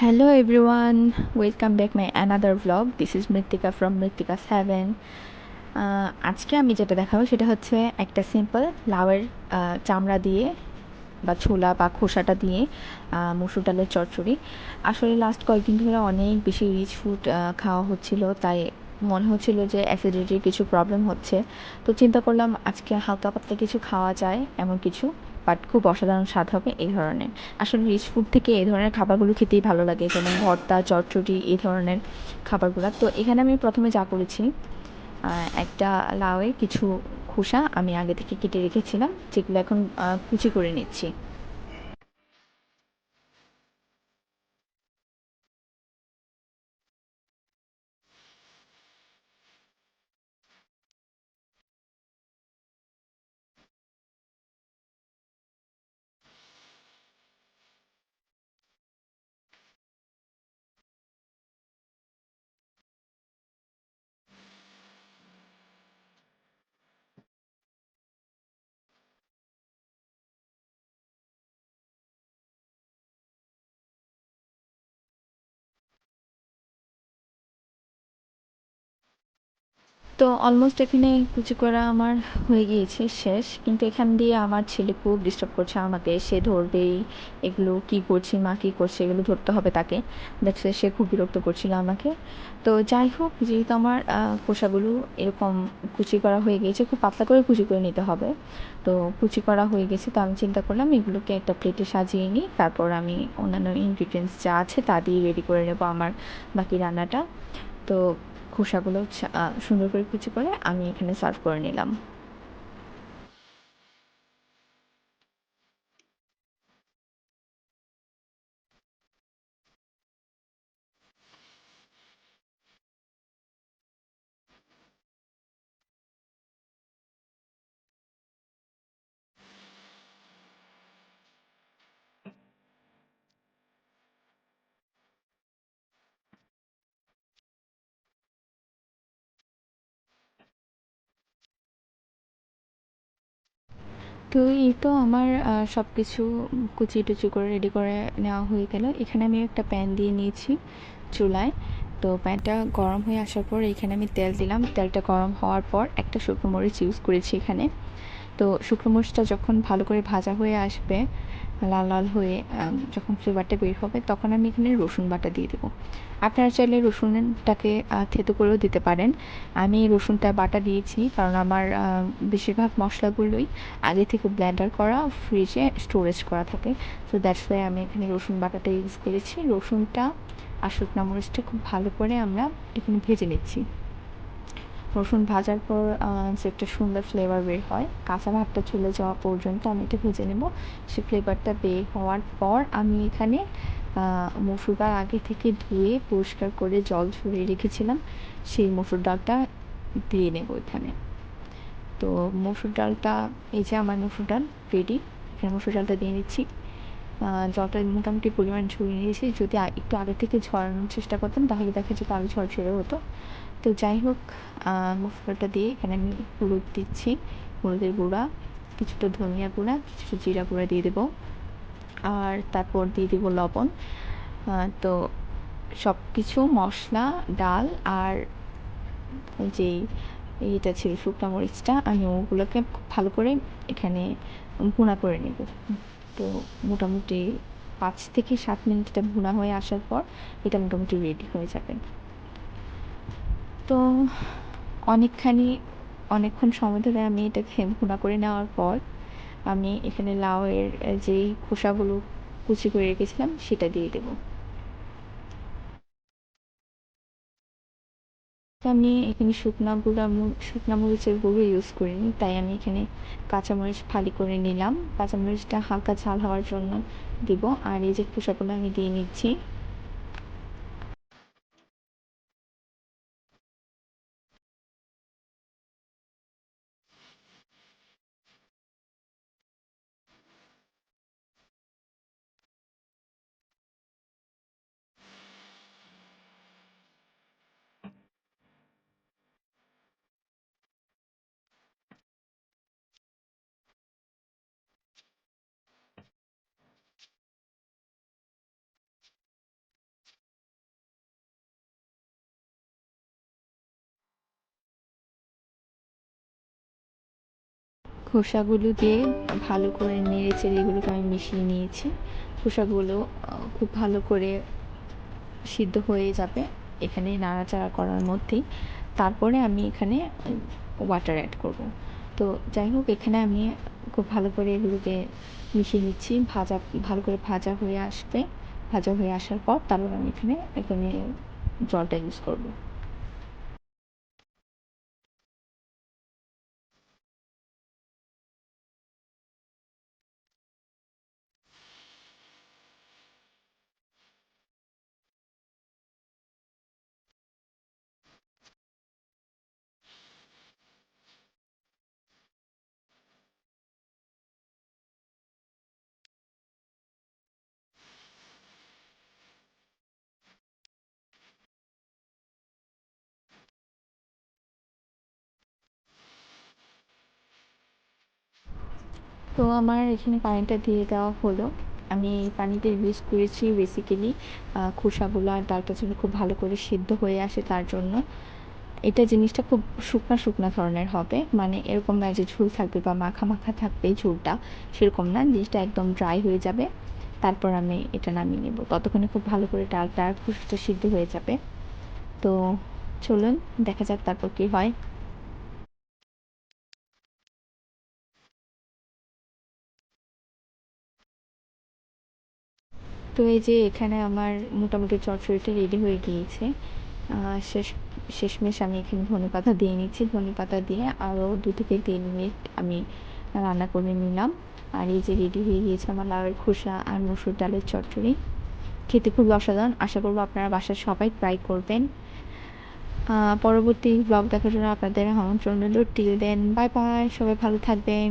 Hello everyone, welcome back my another vlog. This is Mritika from Mritika's Heaven. Uh, আজকে আমি যেটা দেখাবো সেটা হচ্ছে একটা সিম্পল লাউয়ের চামড়া দিয়ে বা ছোলা বা খোসাটা দিয়ে মুসুর ডালের চচ্চড়ি। আসলে লাস্ট কয়েকদিন ধরে অনেক বেশি রিচ ফুড খাওয়া হচ্ছিল। তাই মনে হচ্ছিল যে অ্যাসিডিটির কিছু প্রবলেম হচ্ছে। তো চিন্তা করলাম আজকে হালকা পাতলা কিছু খাওয়া যায় এমন কিছু। বাট খুব অসাধারণ স্বাদ হবে এই ধরনের। আসলে রিচ ফুড থেকে এই ধরনের খাবারগুলো খেতেই ভালো লাগে, যেমন ভর্তা চটচটি এই ধরনের খাবারগুলো। তো এখানে আমি প্রথমে যা করেছি একটা লাউয়ে কিছু খোসা আমি আগে থেকে কেটে রেখেছিলাম, যেগুলো এখন কুচি করে নিচ্ছি। তো অলমোস্ট এখানে কুচি করা আমার হয়ে গিয়েছে শেষ। কিন্তু এখান দিয়ে আমার ছেলে খুব ডিস্টার্ব করছে আমাকে। সে ধরবেই, এগুলো কি করছি, মা কী করছে, এগুলো ধরতে হবে তাকে। দেখছে সে খুব বিরক্ত করছিল আমাকে। তো যাই হোক, যেহেতু আমার খোসাগুলো এরকম কুচি করা হয়ে গিয়েছে, খুব পাতলা করে কুচি করে নিতে হবে। তো কুচি করা হয়ে গেছে, তো আমি চিন্তা করলাম এগুলোকে একটা প্লেটে সাজিয়ে নিই, তারপর আমি অন্যান্য ইনগ্রিডিয়েন্টস যা আছে তা দিয়ে রেডি করে নেব আমার বাকি রান্নাটা। তো খোসাগুলো সুন্দর করে কুচি করে আমি এখানে সার্ভ করে নিলাম। তো এই তো আমার সব কিছু কুচি টুচি করে রেডি করে নেওয়া হয়ে গেল। এখানে আমি একটা প্যান দিয়ে নিয়েছি চুলায়। তো প্যানটা গরম হয়ে আসার পর এখানে আমি তেল দিলাম। তেলটা গরম হওয়ার পর একটা শুকনো মরিচ ইউজ করেছি এখানে। তো শুকনো মরিচটা যখন ভালো করে ভাজা হয়ে আসবে লাল লাল হয়ে যখন ফ্লেভারটা বের হবে, তখন আমি এখানে রসুন বাটা দিয়ে দেবো। আপনারা চাইলে রসুনটাকে থেতো করেও দিতে পারেন। আমি রসুনটা বাটা দিয়েছি কারণ আমার বেশিরভাগ মশলাগুলোই আগে থেকে ব্ল্যান্ডার করা ফ্রিজে স্টোরেজ করা থাকে। তো দ্যাটস ওয়াই আমি এখানে রসুন বাটাটা ইউজ করেছি। রসুনটা আর শুকনো মরিচটা খুব ভালো করে আমরা এখানে ভেজে নিচ্ছি। রসুন ভাজার পর যে একটা সুন্দর ফ্লেভার বের হয়, কাঁচা ভাতটা চলে যাওয়া পর্যন্ত আমি এটা ভেজে নেব। সে ফ্লেভারটা বের হওয়ার পর আমি এখানে মসুর ডাল আগে থেকে ধুয়ে পরিষ্কার করে জল ঝরিয়ে রেখেছিলাম। সেই মসুর ডালটা দিয়ে নেব এখানে। তো মসুর ডালটা, এই যে আমার মসুর ডাল রেডি এখানে মসুর ডালটা দিয়ে নিচ্ছি। জলটা মোটামুটি পরিমাণ ঝরিয়ে নিয়েছি। যদি একটু আগে থেকে ঝরানোর চেষ্টা করতাম, তাহলে দেখা যেত আরও ঝরঝরে হতো। তো যাই হোক মশলাটা দিয়ে এখানে আমি হলুদ দিচ্ছি। হলুদের গুঁড়া, কিছুটা ধনিয়া গুঁড়া, কিছুটা জিরা গুঁড়া দিয়ে দেবো। আর তারপর দিয়ে দেবো লবণ। তো সব কিছু মশলা, ডাল আর যেই এটা ছিল শুকনো মরিচটা, আমি ওগুলোকে ভালো করে এখানে গুঁড়া করে নেব। তো মোটামুটি পাঁচ থেকে সাত মিনিট এটা ভুনা হয়ে আসার পর এটা মোটামুটি রেডি হয়ে যাবে। তো অনেকখানি, অনেকক্ষণ সময় ধরে আমি এটাকে ভুনা করে নেওয়ার পর আমি এখানে লাউয়ের যেই খোসাগুলো কুচি করে রেখেছিলাম সেটা দিয়ে দেবো। আমি এখানে শুকনা গুঁড়া শুকনা মরিচের গুঁড়ো ইউজ করিনি, তাই আমি এখানে কাঁচামরিচ ফালি করে নিলাম। কাঁচামরিচটা হালকা ঝাল হওয়ার জন্য দিব, আর এই যে খোসাগুলো আমি দিয়ে নিচ্ছি। খোসাগুলো দিয়ে ভালো করে নেড়ে চেড়ে এগুলোকে আমি মিশিয়ে নিয়েছি। খোসাগুলো খুব ভালো করে সিদ্ধ হয়ে যাবে এখানে নাড়াচাড়া করার মধ্যেই। তারপরে আমি এখানে ওয়াটার অ্যাড করব। তো যাই হোক, এখানে আমি খুব ভালো করে এগুলোকে মিশিয়ে নিচ্ছি। ভাজা, ভালো করে ভাজা হয়ে আসবে। ভাজা হয়ে আসার পর তারপর আমি এখানে এখানে জলটা ইউজ করব। তো আমার এখানে পানিটা দিয়ে দেওয়া হলো। আমি পানিটা ইউজ করেছি বেসিক্যালি খোসাগুলো আর ডালটা যেন খুব ভালো করে সিদ্ধ হয়ে আসে তার জন্য। এটা জিনিসটা খুব শুকনা শুকনা ধরনের হবে। মানে এরকম না যে ঝুল থাকবে বা মাখা মাখা থাকবে ঝুলটা, সেরকম না। জিনিসটা একদম ড্রাই হয়ে যাবে। তারপর আমি এটা নামিয়ে নেব। ততক্ষণে খুব ভালো করে ডালটা খোসাটা সিদ্ধ হয়ে যাবে। তো চলুন, দেখা যাক তারপর কী হয়। তো এই যে এখানে আমার মোটামুটি চচ্চড়িটা রেডি হয়ে গিয়েছে। শেষ, শেষমেশ আমি এখানে ধনেপাতা দিয়ে নিচ্ছি। ধনেপাতা দিয়ে আরও দু থেকে তিন মিনিট আমি রান্না করে নিলাম। আর এই যে রেডি হয়ে গিয়েছে আমার লাউয়ের খোসা আর মসুর ডালের চটচড়ি। খেতে খুব অসাধারণ। আশা করব আপনারা বাসার সবাই ট্রাই করবেন। পরবর্তী ব্লগ দেখার জন্য আপনাদের আমন্ত্রণ রইল। টিল দেন বাই বাই সবাই ভালো থাকবেন।